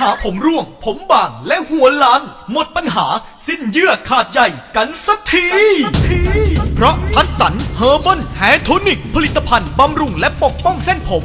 หาผมร่วง ผมบางและหัวล้าน หมดปัญหาสิ้นเยื่อขาดใยกันสักที เพราะพัดสันเฮอร์บอนแฮโทนิก ผลิตภัณฑ์บำรุงและปกป้องเส้นผม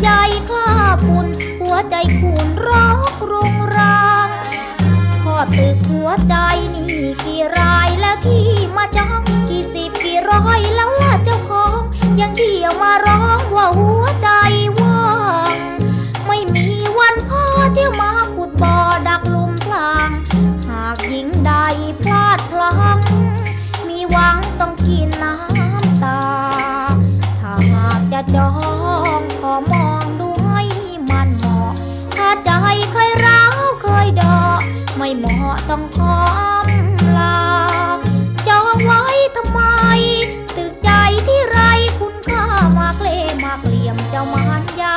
อยอยกใยคราบฝุ่นหัวใจคุณรกรุงรังพอตึกหัวใจนี่กี่รายแล้วที่มาจองกี่สิบกี่ร้อยแล้วล่ะเจ้าของยังเที่ยวมาร้องว่าหัว ต้องขออำลา จองไว้ทำไม ตึกใจที่ไรคุณค่ามากเล่มากเหลี่ยมเจ้ามารยา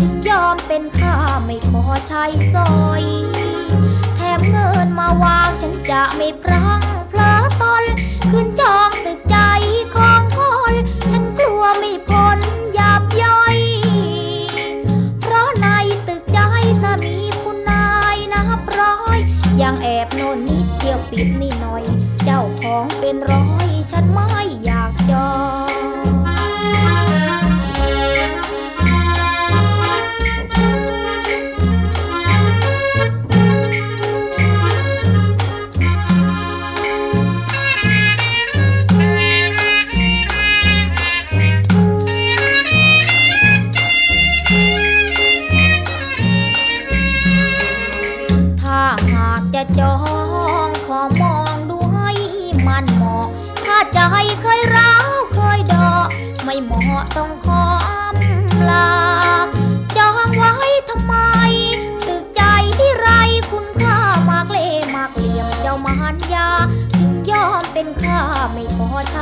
ถึงยอมเป็นข้าไม่ขอใช้สอย แถมเงินมาวางฉันจะไม่พลั้งเพลอตนขึ้นจอางแอบโน่นนิดเดียวปิดนี่หน่อย เจ้าของเป็นร้อย หากจะจองขอมองดูให้มันเหมาะ ถ้าใจเคยร้าวเคยดอ ไม่เหมาะต้องขออำลา จองไว้ทำไม ตึกใจที่ไรคุณค่ามากเล่มากเหลี่ยมเจ้ามหันยา ถึงยอมเป็นข้าไม่ขอใช้